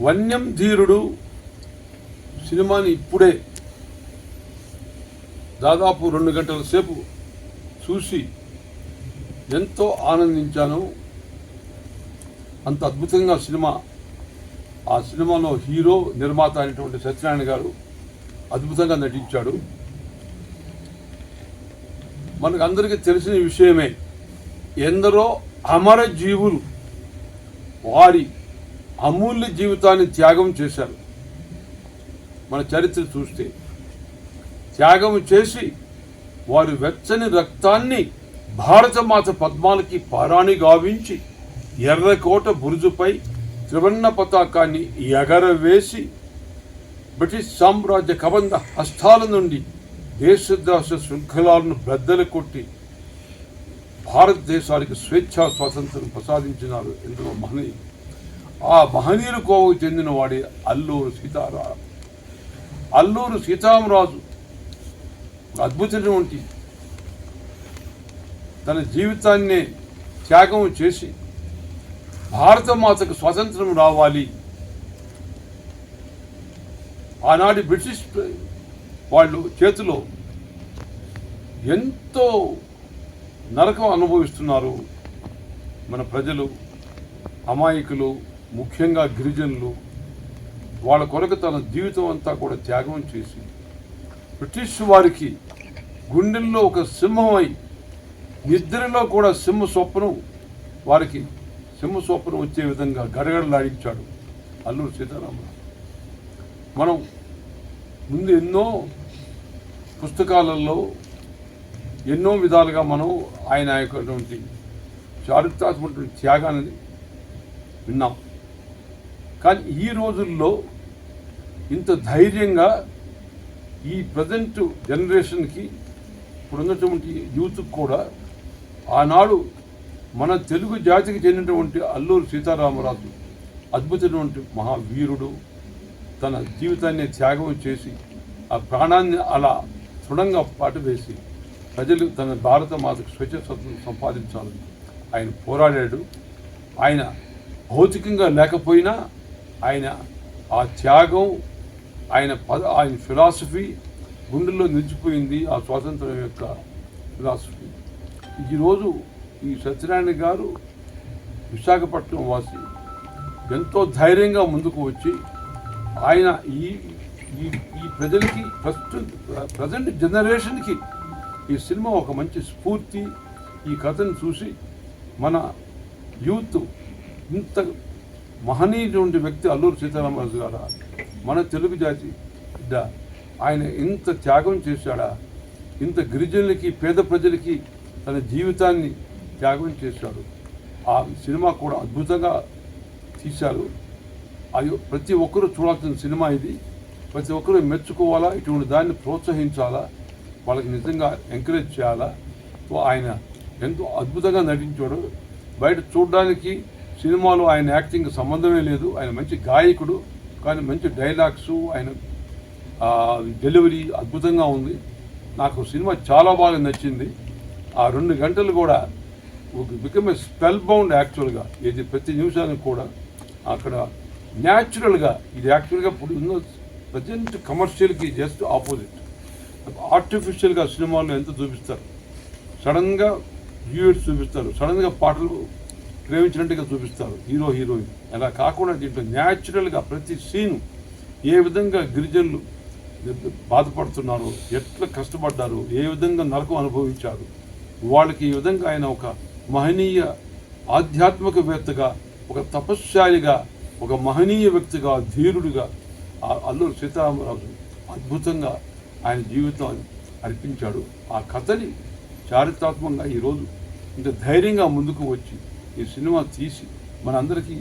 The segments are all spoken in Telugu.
వన్యం ధీరుడు సినిమాని ఇప్పుడే దాదాపు రెండు గంటల సేపు చూసి ఎంతో ఆనందించాను. అంత అద్భుతంగా సినిమా ఆ సినిమాలో హీరో నిర్మాత అయినటువంటి సత్యనారాయణ గారు అద్భుతంగా నటించాడు. మనకు అందరికీ తెలిసిన విషయమే ఎందరో అమర జీవులు వారి అమూల్య జీవితాన్ని త్యాగం చేశారు. మన చరిత్ర చూస్తే త్యాగం చేసి వారి వెచ్చని రక్తాన్ని భారతమాత పద్మాలకి పారాణి గావించి ఎర్రకోట బురుజుపై త్రివర్ణ పతాకాన్ని ఎగరవేసి బ్రిటిష్ సామ్రాజ్య కబంధ హస్తాల నుండి దేశదాస శృంఖలాలను బ్రద్దలు కొట్టి భారతదేశానికి స్వేచ్ఛా స్వాతంత్రం ప్రసాదించినారు ఎందరో మహనీయులు. ఆ మహనీయుల కోవకు చెందిన వాడి అల్లూరు సీతారాం. అల్లూరు సీతారామరాజు అద్భుతమైనటువంటి తన జీవితాన్ని త్యాగం చేసి భారత మాతకు స్వాతంత్రం రావాలి. ఆనాటి బ్రిటిష్ వాళ్ళు చేతిలో ఎంతో నరకం అనుభవిస్తున్నారు మన ప్రజలు అమాయకులు ముఖ్యంగా గిరిజనులు వాళ్ళ కొరకు తన జీవితం అంతా కూడా త్యాగం చేసి బ్రిటిష్ వారికి గుండెల్లో ఒక సింహమై నిద్రలో కూడా సింహ స్వప్నం వారికి సింహ స్వప్నం వచ్చే విధంగా గడగడలాడించాడు అల్లూరు సీతారామరాజు మనం ముందు ఎన్నో పుస్తకాలలో ఎన్నో విధాలుగా మనం ఆయన యొక్కటువంటి చారిత్రాత్మకటువంటి త్యాగాన్ని విన్నాం. కానీ ఈ రోజుల్లో ఇంత ధైర్యంగా ఈ ప్రజెంట్ జనరేషన్కి ఇప్పుడున్నటువంటి యూత్కి కూడా ఆనాడు మన తెలుగు జాతికి చెందినటువంటి అల్లూరు సీతారామరాజు అద్భుతమైనటువంటి మహావీరుడు తన జీవితాన్ని త్యాగం చేసి ఆ ప్రాణాన్ని అలా దృఢంగా పాటువేసి ప్రజలు తన భారత మాతకు స్వచ్ఛ స్వతంత్రం సంపాదించాలని ఆయన పోరాడాడు. ఆయన భౌతికంగా లేకపోయినా ఆయన ఆ త్యాగం ఆయన పద ఆయన ఫిలాసఫీ గుండెల్లో నిలిచిపోయింది ఆ స్వాతంత్రం యొక్క ఫిలాసఫీ. ఈరోజు ఈ సత్యనారాయణ గారు విశాఖపట్నం వాసి ఎంతో ధైర్యంగా ముందుకు వచ్చి ఆయన ఈ ఈ ఈ ప్రజలకి ప్రస్తుత ప్రజెంట్ జనరేషన్కి ఈ సినిమా ఒక మంచి స్ఫూర్తి ఈ కథను చూసి మన యూత్ ఇంత మహనీయుడు వ్యక్తి అల్లూరు సీతారామరాజు గారా? మన తెలుగు జాతి బిడ్డ ఆయన ఇంత త్యాగం చేశాడా? ఇంత గిరిజనులకి పేద ప్రజలకి తన జీవితాన్ని త్యాగం చేశాడు. ఆ సినిమా కూడా అద్భుతంగా తీశారు. అది ప్రతి ఒక్కరూ చూడాల్సిన సినిమా ఇది. ప్రతి ఒక్కరూ మెచ్చుకోవాలా? ఇటువంటి దాన్ని ప్రోత్సహించాలా? వాళ్ళకి నిజంగా ఎంకరేజ్ చేయాలా? సో ఆయన ఎంతో అద్భుతంగా నటించాడు. బయట చూడడానికి సినిమాలో ఆయన యాక్టింగ్ సంబంధమే లేదు. ఆయన మంచి గాయకుడు కానీ మంచి డైలాగ్స్ ఆయన డెలివరీ అద్భుతంగా ఉంది. నాకు సినిమా చాలా బాగా నచ్చింది. ఆ రెండు గంటలు కూడా ఒక బికమ్ ఏ స్పెల్ బౌండ్ యాక్చువల్గా ఇది ప్రతి నిమిషానికి కూడా అక్కడ న్యాచురల్గా ఇది యాక్చువల్గా ఇప్పుడు ఉన్న ప్రజెంట్ కమర్షియల్కి జస్ట్ ఆపోజిట్. ఆర్టిఫిషియల్గా సినిమాల్లో ఎంత చూపిస్తారు? సడన్గా డ్యూయట్స్ చూపిస్తారు. సడన్గా పాటలు ప్రేమించినట్టుగా చూపిస్తారు. Hero heroine. అలా కాకుండా దీంట్లో న్యాచురల్గా ప్రతి సీను ఏ విధంగా గిరిజనులు బాధపడుతున్నారు ఎట్లా కష్టపడ్డారు ఏ విధంగా నరకం అనుభవించారు వాళ్ళకి ఈ విధంగా ఆయన ఒక మహనీయ ఆధ్యాత్మికవేత్తగా ఒక తపశ్శాలిగా ఒక మహనీయ వ్యక్తిగా ధీరుడిగా ఆ అల్లూరు సీతారామరాజు అద్భుతంగా ఆయన జీవితం అర్పించాడు. ఆ కథని చారిత్రాత్మకంగా ఈరోజు ఇంత ధైర్యంగా ముందుకు వచ్చి ఈ సినిమా తీసి మనందరికీ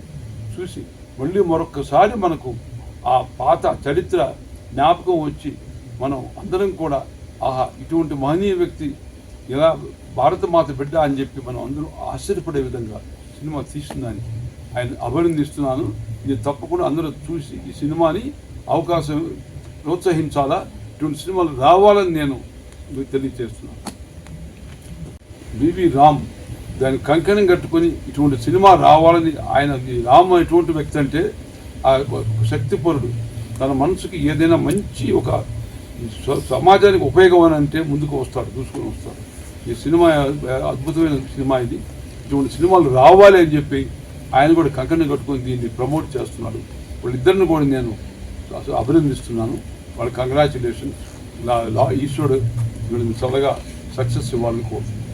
చూసి మళ్ళీ మరొక్కసారి మనకు ఆ పాత చరిత్ర జ్ఞాపకం వచ్చి మనం అందరం కూడా ఆహా ఇటువంటి మహనీయ వ్యక్తి ఇలా భారత మాత బిడ్డ అని చెప్పి మనం అందరూ ఆశ్చర్యపడే విధంగా సినిమా తీస్తుందని ఆయన అభినందిస్తున్నాను. ఇది తప్పకుండా అందరూ చూసి ఈ సినిమాని అవకాశం ప్రోత్సహించాలా? ఇటువంటి సినిమాలు రావాలని నేను తెలియజేస్తున్నాను. బీవీ రామ్ దాని కంకణం కట్టుకొని ఇటువంటి సినిమా రావాలని ఆయన రామ ఎటువంటి వ్యక్తి అంటే ఆ శక్తిపరుడు. తన మనసుకి ఏదైనా మంచి ఒక సమాజానికి ఉపయోగం అని అంటే ముందుకు వస్తాడు చూసుకొని వస్తాడు. ఈ సినిమా అద్భుతమైన సినిమా ఇది. ఇటువంటి సినిమాలు రావాలి అని చెప్పి ఆయన కూడా కంకణం కట్టుకొని దీన్ని ప్రమోట్ చేస్తున్నాడు. వాళ్ళిద్దరిని కూడా నేను అసలు అభినందిస్తున్నాను. వాళ్ళ కంగ్రాచులేషన్స్. ఈశ్వరుడు వీళ్ళని చల్లగా సక్సెస్ ఇవ్వాలని కోరుతున్నాను.